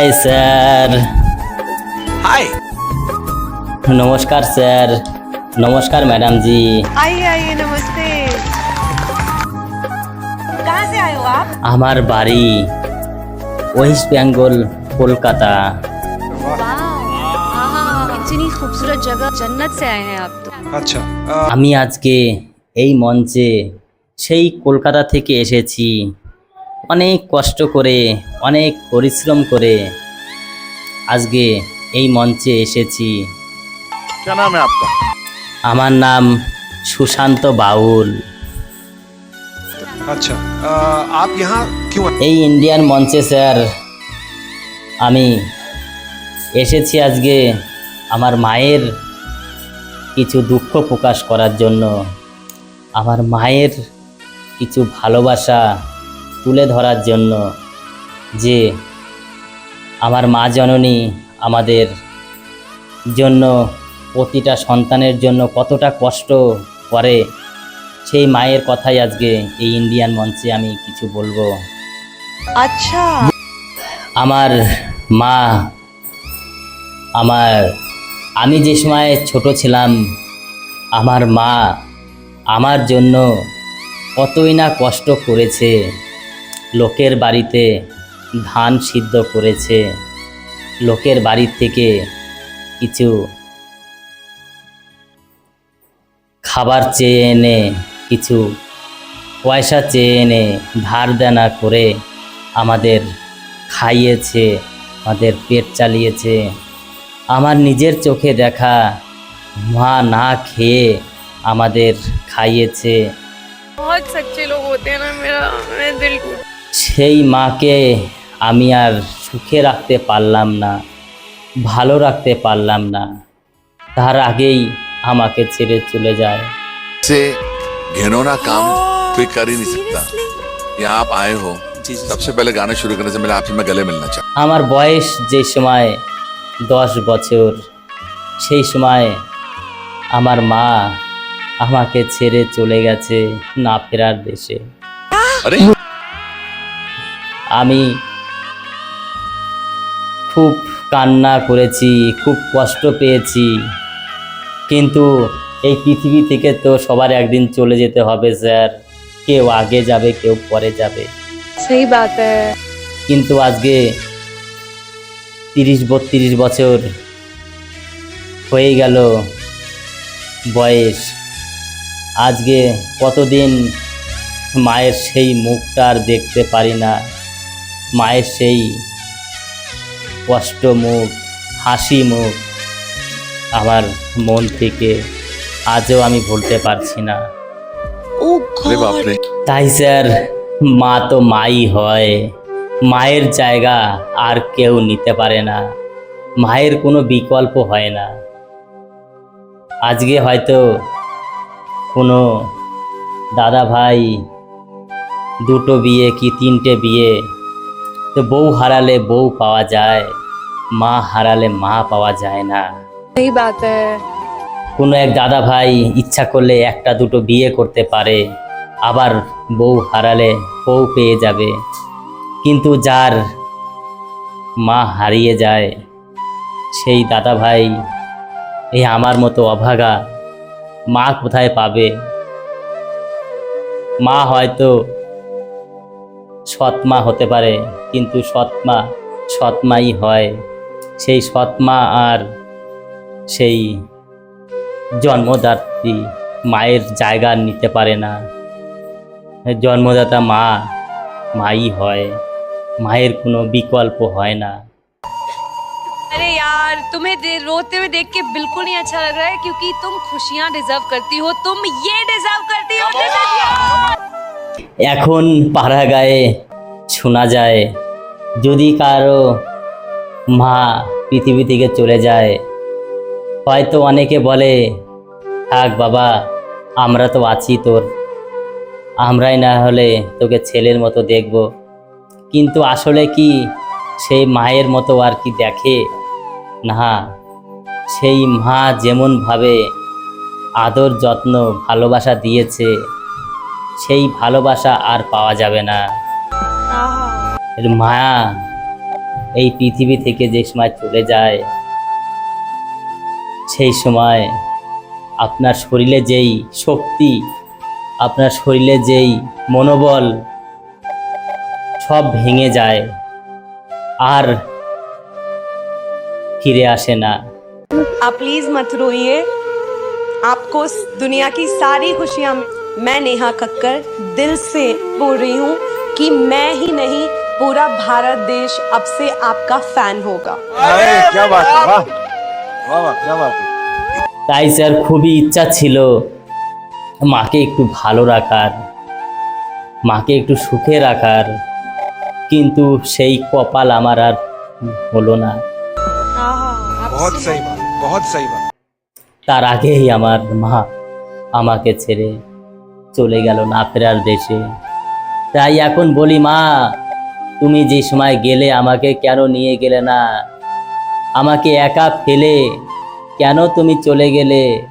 Hi sir हाय নমস্কার sir নমস্কার madam জি आइए आइए नमस्ते कहाँ से आए हो आप আমার বাড়ি ওয়েস্ট বেঙ্গল কলকাতা इतनी खूबसूरत जगह जन्नत से आए हैं आप तो अच्छा अ, আমি আজকে এই মঞ্চে সেই কলকাতা থেকে এসেছি অনেক কষ্ট করে অনেক পরিশ্রম করে আজকে এই মঞ্চে এসেছি क्या नाम है आपका আমার নাম সুশান্ত বাউল अच्छा अ, आप यहाँ क्यों आए? এই ইন্ডিয়ান মঞ্চে স্যার আমি এসেছি আজকে আমার মায়ের কিছু দুঃখ প্রকাশ করার জন্য আমার মায়ের কিছু ভালোবাসা তুলে ধরার জন্য যে আমার মা জননী আমাদের জন্য প্রতিটা সন্তানের জন্য কতটা কষ্ট করে সেই মায়ের কথাই আজকে এই ইন্ডিয়ান মঞ্চে আমি কিছু বলব। আচ্ছা। আমার মা আমার আমি যে সময় ছোট ছিলাম আমার মা আমার জন্য কতই না কষ্ট করেছে। লোকের বাড়িতে ধান সিদ্ধ করেছে। লোকের বাড়ির থেকে কিছু খাবার চেয়ে এনে, কিছু পয়সা চেয়ে এনে ধার দেনা করে আমাদের খাইয়েছে, আমাদের পেট চালিয়েছে। আমার নিজের চোখে দেখা মা না খেয়ে আমাদের খাইয়েছে। বহু সচ্চে লোক হতে না মেরা দিল। সেই মাকে আমি আর সুখে রাখতে পারলাম না ভালো রাখতে পারলাম না তার আগেই আমাকে ছেড়ে চলে যায় से घिनौना काम कोई कर ही नहीं सकता यहाँ आप आए हो सबसे पहले गाना शुरू करने से पहले आपसे मैं गले मिलना चाहता আমার বয়স যে সময় দশ বছর সেই সময় আমার মা আমাকে ছেড়ে চলে গেছে না ফেরার দেশে हूँ। আমি খুব কান্না করেছি খুব কষ্ট পেয়েছি। কিন্তু এই পৃথিবী থেকে তো সবার একদিন চলে যেতে হবে স্যার। কেউ আগে যাবে কেউ পরে যাবে। সেই বাত কিন্তু আজকে তিরিশ বত্রিশ বছর হয়ে গেল বয়স। আজকে কতদিন মায়ের সেই মুখটা আর দেখতে পারি না। মায়ের সেই কষ্ট মুখ হাসি মুখ আমার মন থেকে আজও আমি ভুলতে পারছি না। তাই স্যার মা তো মাই হয়। মায়ের জায়গা আর কেউ নিতে পারে না। মায়ের কোনো বিকল্প হয় না। আজকে হয়তো কোনো দাদা ভাই দুটো বিয়ে কি তিনটে বিয়ে তো বউ হারালে বউ পাওয়া যায় মা হারালে মা পাওয়া যায় না। এই কোনো এক দাদা ভাই ইচ্ছা করলে একটা দুটো বিয়ে করতে পারে আবার বউ হারালে বউ পেয়ে যাবে। কিন্তু যার মা হারিয়ে যায় সেই দাদা ভাই এই আমার মতো অভাগা মা কোথায় পাবে? মা হয়তো সৎমা হতে পারে কিন্তু সৎমা সৎমাই হয় সেই সৎমা আর সেই জন্মদাত্রী মায়ের জায়গা নিতে পারে না জন্মদাতা মা মাই হয় মায়ের কোনো বিকল্প হয় না अरे यार तुम्हें दे- रोते हुए देख के बिल्कुल नहीं अच्छा लग रहा है क्योंकि तुम खुशियां डिजर्व करती हो तुम ये डिजर्व करती हो এখন পাড়া গায়ে শোনা যায়, যদি কারও মা পৃথিবী থেকে চলে যায়, হয়তো অনেকে বলে, থাক বাবা, আমরা তো আছি তোর। আমরাই না হলে তোকে ছেলের মতো দেখব। কিন্তু আসলে কি সেই মায়ের মতো আর কি দেখে? না, সেই মা যেমনভাবে আদর, যত্ন, ভালোবাসা দিয়েছে সেই ভালোবাসা আর পাওয়া যাবে না এর মায়া এই পৃথিবী থেকে যে সময় চলে যায় সেই সময় আপনার শরীরে যেই শক্তি আপনার শরীরে যেই মনোবল সব ভেঙে যায় আর ফিরে আসে না आप प्लीज मत रोइए आपको इस दुनिया की सारी खुशियां मैं नेहा कक्कर दिल से बोल रही हूँ कि मैं ही नहीं पूरा भारत देश अब से आपका फैन होगा क्या बात है वाह वाह वाह क्या बात है তাই স্যার খুবই ইচ্ছা ছিল মাকে একটু ভালো রাখার মাকে একটু সুখে রাখার কিন্তু সেই কপাল আমার আর হলো না बहुत सही बात बहुत सही बात তার আগেই আমার মা আমাকে ছেড়ে চলে গেল না ফেরার দেশে। তাই এখন বলি, মা, তুমি যে সময় গেলে আমাকে কেন নিয়ে গেলে না? আমাকে একা ফেলে কেন তুমি চলে গেলে?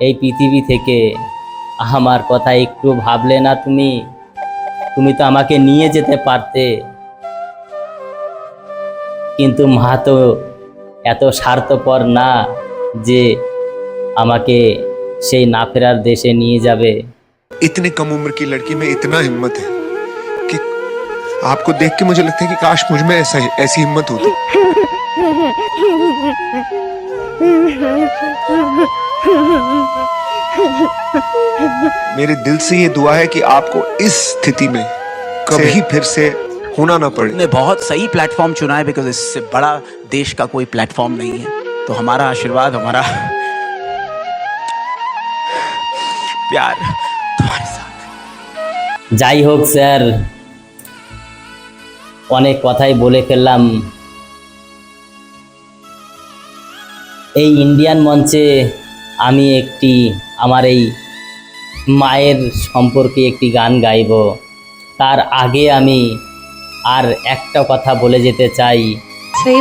এই পৃথিবী থেকে আমার কথা একটু ভাবলে না তুমি? তুমি তো আমাকে নিয়ে যেতে পারতে। কিন্তু মা তো এত স্বার্থপর না যে আমাকে সেই না ফেরার দেশে নিয়ে যাবে। इतनी कम उम्र की लड़की में इतना हिम्मत है कि आपको देख के मुझे लगता है कि काश मुझमें ऐसा ऐसी हिम्मत होती। मेरे दिल से ये दुआ है कि आपको इस स्थिति में कभी फिर से होना ना पड़े। ने बहुत सही प्लेटफॉर्म चुना है बिकॉज़ इससे बड़ा देश का कोई प्लेटफॉर्म नहीं है। तो हमारा आशीर्वाद हमारा प्यार। মানে যাই হোক স্যার অনেক কথাই বলে ফেললাম। এই ইন্ডিয়ান মঞ্চে আমি একটি আমার এই মায়ের সম্পর্কে একটি গান গাইব। তার আগে আমি আর একটা কথা বলে যেতে চাই। সেই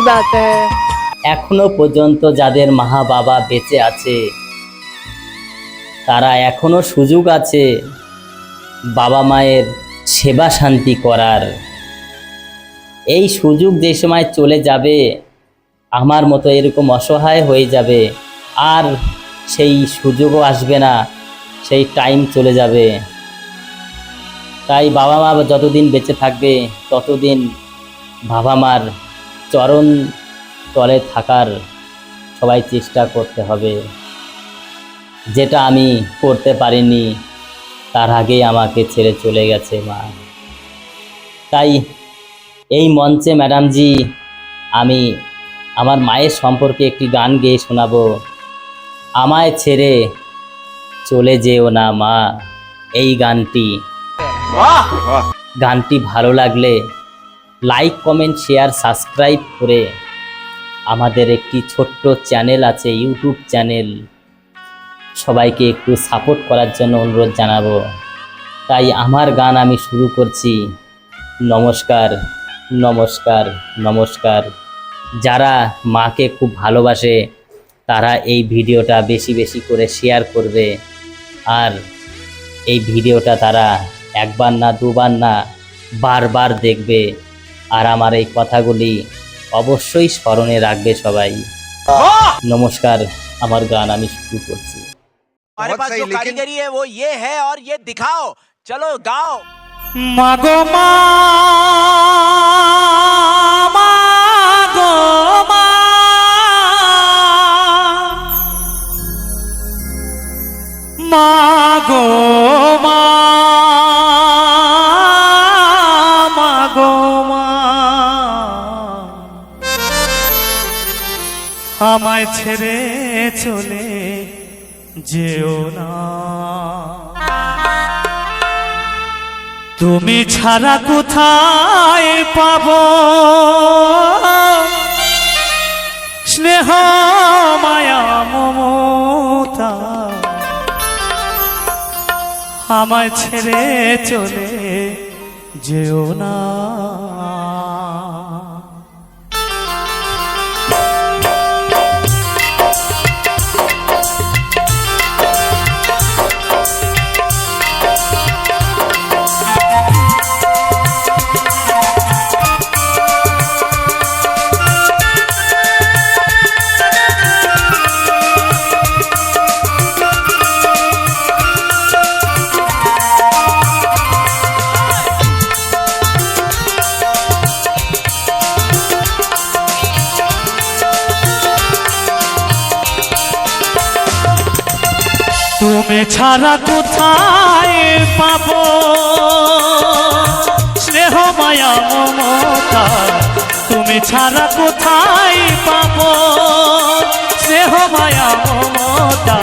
এখনও পর্যন্ত যাদের মা বাবা বেঁচে আছে তারা এখনও সুযোগ আছে বাবা মায়ের সেবা শান্তি করার। এই সুযোগ যে সময় চলে যাবে, আমার মতো এরকম অসহায় হয়ে যাবে, আর সেই সুযোগও আসবে না, সেই টাইম চলে যাবে। তাই বাবা মা যতদিন বেঁচে থাকবে, ততদিন বাবা মার চরণ তলে থাকার সবাই চেষ্টা করতে হবে। যেটা আমি করতে পারিনি, তার আগেই আমাকে ছেড়ে চলে গেছে, মা। তাই এই মঞ্চে, ম্যাডামজি, আমি আমার মায়ের সম্পর্কে একটি গান গেয়ে শোনাবো। আমায় ছেড়ে চলে যেও না, মা, এই গানটি। গানটি ভালো লাগলে লাইক, কমেন্ট, শেয়ার, সাবস্ক্রাইব করে আমাদের একটি ছোট্ট চ্যানেল আছে, ইউটিউব চ্যানেল। সবাইকে একটু সাপোর্ট করার জন্য অনুরোধ জানাব। তাই আমার গান আমি শুরু করছি। নমস্কার নমস্কার নমস্কার। যারা মাকে খুব ভালোবাসে তারা এই ভিডিওটা বেশি বেশি করে শেয়ার করবে। আর এই ভিডিওটা তারা একবার না দুবার না বারবার দেখবে। আর আমার এই কথাগুলি অবশ্যই স্মরণে রাখবে সবাই। নমস্কার আমার গান আমি শুরু করছি। हमारे बहुत पास सही, जो लेकिन- कारीगरी है वो ये है और ये दिखाओ चलो गाओ মাগো মা মাগো মা মাগো মা মাগো মা আমায় ছেড়ে চলে যেও না। তুমি ছাড়া কোথায় পাব? স্নেহ মায়া মমতা আমায় ছেড়ে চলে যেও না। ছাড়া কোথায় পাব? স্নেহ মায়া মমতা তুমি ছাড়া কোথায় পাব? স্নেহ মায়া মমতা।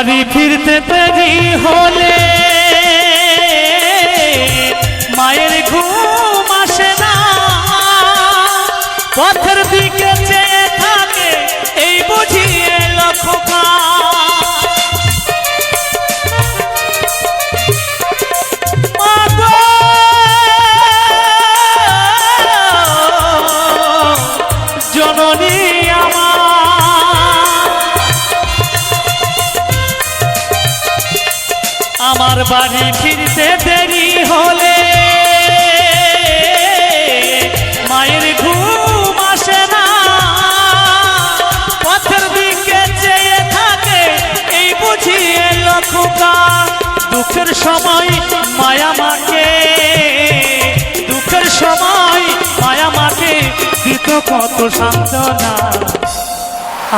বাড়ি ফিরতে দেরি হলে বাড়ি ফিরতে দেরি হলে মায়ের ঘুম আসে না। পথের দিকে চেয়ে থাকে, এই বুঝিয়ে লক্ষকা দুঃখের সময় মায়া মাকে, দুঃখের সময় মায়া মাকে, দিত কত সান্ত্বনা।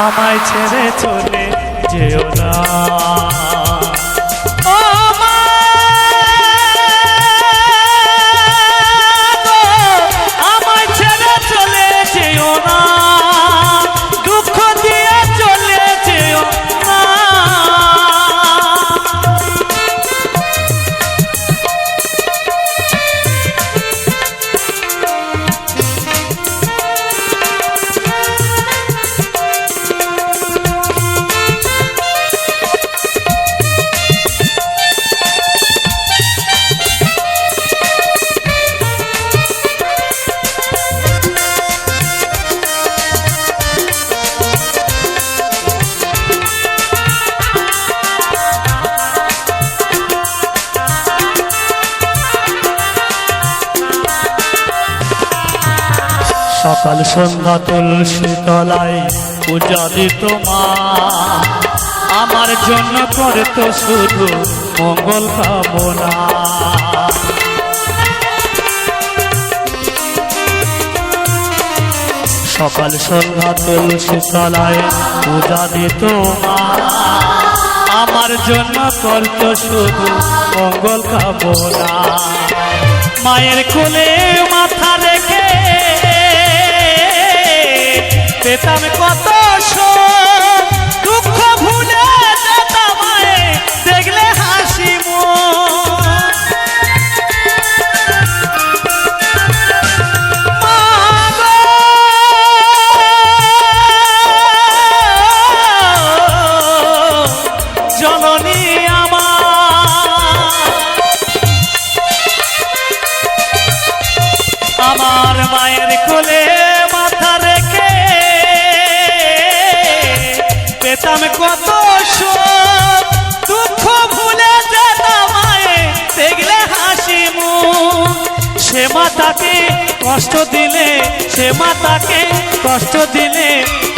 আমায় ছেড়ে চলে যেও না। সকাল সন্ধ্যা তুলসী তলায় পূজা দিত মা আমার জন্য করে তো শুধু মঙ্গল কামনা। সকাল সন্ধ্যা তুলসী তলায় পূজা দিত মা আমার জন্য করত শুধু মঙ্গল কামনা। মায়ের কোলে মাথা রেখে পেতাম কত কষ্ট দিলে সে মাতাকে কষ্ট দিলে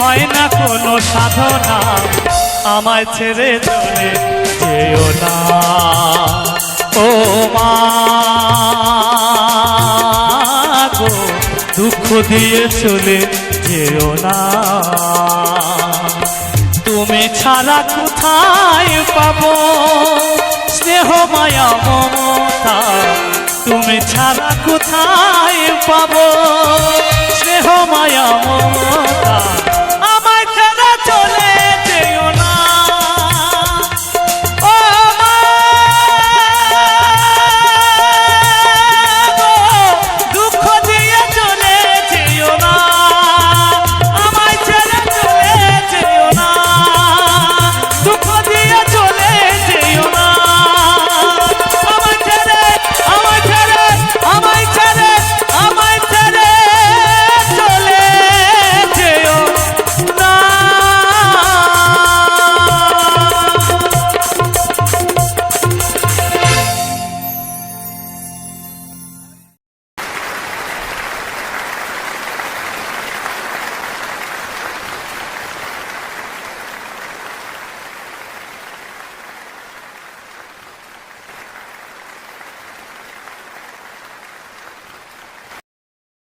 হয় না কোনো সাধনা। আমায় ছেড়ে চলে যেও না। ও মা দুঃখ দিয়ে চলে যেও না। তুমি ছাড়া কোথায় পাবো? স্নেহ মায়া মমতা তুমি ছাড়া কোথায় পাবো?